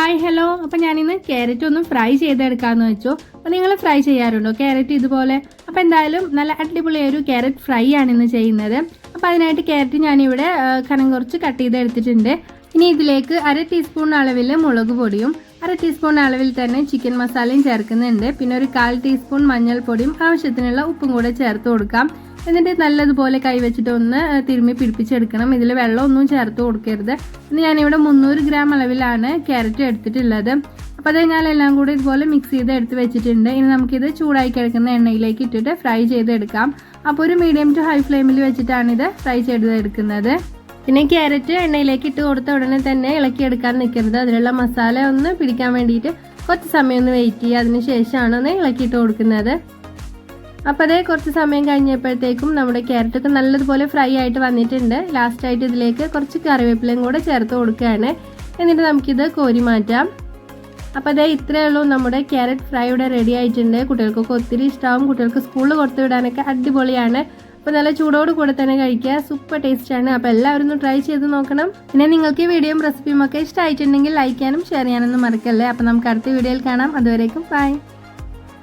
Hi hello അപ്പം ഞാനിന്ന് carrot ഒന്ന് ഫ്രൈ ചെയ്തെടുക്കാമെന്ന് വെച്ചു. അപ്പോൾ നിങ്ങൾ ഫ്രൈ ചെയ്യാറുണ്ടോ? ക്യാരറ്റ് ഇതുപോലെ. അപ്പോൾ എന്തായാലും നല്ല അടിപൊളി ഒരു ക്യാരറ്റ് ഫ്രൈ ആണ് ഇന്ന് ചെയ്യുന്നത്. അപ്പോൾ അതിനായിട്ട് ക്യാരറ്റ് ഞാനിവിടെ കനം കുറച്ച് കട്ട് ചെയ്തെടുത്തിട്ടുണ്ട്. ഇനി ഇതിലേക്ക് അര ടീസ്പൂൺ അളവിൽ മുളക് പൊടിയും അര ടീസ്പൂൺ അളവിൽ തന്നെ ചിക്കൻ മസാലയും ചേർക്കുന്നുണ്ട്. പിന്നെ ഒരു കാൽ ടീസ്പൂൺ മഞ്ഞൾപ്പൊടിയും ആവശ്യത്തിനുള്ള ഉപ്പും കൂടെ ചേർത്ത് കൊടുക്കാം. എന്നിട്ട് നല്ലതുപോലെ കൈവച്ചിട്ട് ഒന്ന് തിരുമ്മി പിടിപ്പിച്ചെടുക്കണം. ഇതിൽ വെള്ളമൊന്നും ചേർത്ത് കൊടുക്കരുത്. ഇന്ന് ഞാനിവിടെ മുന്നൂറ് ഗ്രാം അളവിലാണ് ക്യാരറ്റ് എടുത്തിട്ടുള്ളത്. അപ്പോൾ അത് എല്ലാം കൂടി ഇതുപോലെ മിക്സ് ചെയ്ത് എടുത്ത് വെച്ചിട്ടുണ്ട്. ഇനി നമുക്കിത് ചൂടായി കിടക്കുന്ന എണ്ണയിലേക്ക് ഇട്ടിട്ട് ഫ്രൈ ചെയ്തെടുക്കാം. അപ്പോൾ ഒരു മീഡിയം ടു ഹൈ ഫ്ലെയിമിൽ വെച്ചിട്ടാണ് ഇത് ഫ്രൈ ചെയ്തെടുക്കുന്നത്. പിന്നെ ക്യാരറ്റ് എണ്ണയിലേക്ക് ഇട്ട് കൊടുത്ത ഉടനെ തന്നെ ഇളക്കിയെടുക്കാൻ നിൽക്കരുത്. അതിലുള്ള മസാല ഒന്ന് പിടിക്കാൻ വേണ്ടിയിട്ട് കുറച്ച് സമയം ഒന്ന് വെയിറ്റ് ചെയ്യുക. അതിന് ശേഷമാണ് ഒന്ന് ഇളക്കിയിട്ട് കൊടുക്കുന്നത്. അപ്പോൾ അതേ കുറച്ച് സമയം കഴിഞ്ഞപ്പോഴത്തേക്കും നമ്മുടെ ക്യാരറ്റൊക്കെ നല്ലതുപോലെ ഫ്രൈ ആയിട്ട് വന്നിട്ടുണ്ട്. ലാസ്റ്റ് ആയിട്ട് ഇതിലേക്ക് കുറച്ച് കറിവേപ്പിലയും കൂടെ ചേർത്ത് കൊടുക്കുകയാണ്. എന്നിട്ട് നമുക്കിത് കോരി മാറ്റാം. അപ്പോൾ അതേ ഇത്രയേ ഉള്ളൂ നമ്മുടെ ക്യാരറ്റ് ഫ്രൈ ഇവിടെ റെഡി ആയിട്ടുണ്ട്. കുട്ടികൾക്കൊക്കെ ഒത്തിരി ഇഷ്ടമാവും കുട്ടികൾക്ക് സ്കൂളിൽ കൊടുത്തു വിടാനൊക്കെ അടിപൊളിയാണ്. അപ്പോൾ നല്ല ചൂടോട് കൂടെ തന്നെ കഴിക്കുക. സൂപ്പർ ആണ്. അപ്പോൾ എല്ലാവരും ഒന്ന് ട്രൈ ചെയ്ത് നോക്കണം. പിന്നെ നിങ്ങൾക്ക് ഈ വീഡിയോയും റെസിപ്പിയും ഒക്കെ ഇഷ്ടമായിട്ടുണ്ടെങ്കിൽ ലൈക്ക് ചെയ്യാനും ഷെയർ ചെയ്യാനൊന്നും മറക്കല്ലേ? അപ്പോൾ നമുക്ക് അടുത്ത വീഡിയോയിൽ കാണാം. അതുവരേക്കും ബൈ